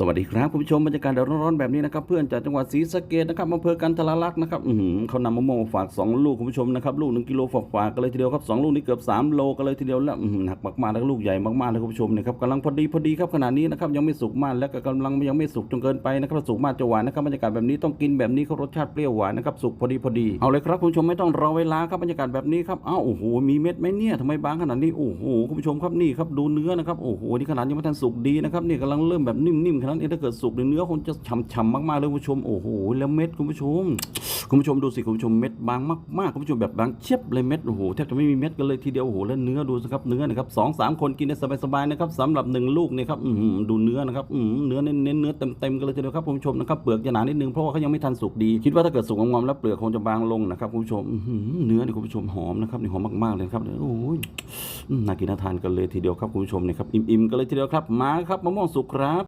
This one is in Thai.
สวัสดีครับคุณผู้ชมบรรยากาศเดือดร้อนๆแบบนี้นะครับเพื่อนจากจังหวัดศรีสะเกดนะครับอำเภอกันทรลักษณ์นะครับอือหือเขานำมะม่วงมาฝาก2ลูกคุณผู้ชมนะครับลูกหนึ่งกิโลฝากฝากๆกันเลยทีเดียวครับสองลูกนี้เกือบ3โลกันเลยทีเดียวแล้วหนักมากๆแล้วลูกใหญ่มากๆเลยคุณผู้ชมนะครับกำลังพอดีพอดีครับขนาดนี้นะครับยังไม่สุกมากและก็กำลังยังไม่สุกจนเกินไปนะครับสุกมากจะหวานนะครับบรรยากาศแบบนี้ต้องกินแบบนี้ครับรสชาติเปรี้ยวหวานนะครับสุกพอดีพอดีเอาเลยครับคุณผู้ชมไม่ต้องรอเวลาครับบรรยากาศแบบนี้ครับอ้าวโอ้โหมีเม็ดไหมเนี่ยทำไมบางขนาดนี้โอ้โหคุณผู้ชมครับนี่ครับดูเนื้อนะครับโอ้โหนี่ขนาดยังไม่ทันสุกดีนะครับนี่กำลังเริ่มแบบนิ่มๆขนาดนี้ถ้าเกิดสุกเนี่ยเนื้อคงจะฉ่ำๆมากๆเลยคุณผู้ชมโอ้โหแล้วเม็ดคุณผู้ชมคุณผู้ชมดูสิคุณผู้ชมเม็ดบางมากๆคุณผู้ชมแบบบางเชียบเลยเม็ดโอ้โหแทบจะไม่มีเม็ดกันเลยทีเดียวโอ้โหแล้วเนื้อดูสิครับเนื้อนะครับสองสามคนกินได้สบายๆนะครับสำหรับหนึ่งลูกเนี่ยครับอื้อหือดูเนื้อนะครับอื้อหือเนื้อเน้นเนื้อเต็มๆกันเลยทีเดียวครับคุณผู้ชมนะครับเปลือกจะหนานิดนึงเพราะว่าเขายังไม่ทันสุกดี คิดว่าถ้าเกิดสุกงอมแล้วเปลือกคงจะบางลงนะครับคุณผู้ชมอื้อหือเนื้อนี่คุณผู้ชมหอมนะครับนี่หอมมากๆเลยครับโอ้ยน่ากินน่าทานกันเลยทีเดียวครับคุณผู้ชมเนี่ยครับอิ่มๆกันเลยทีเดียวครับมาครับมะม่วงสุกครับ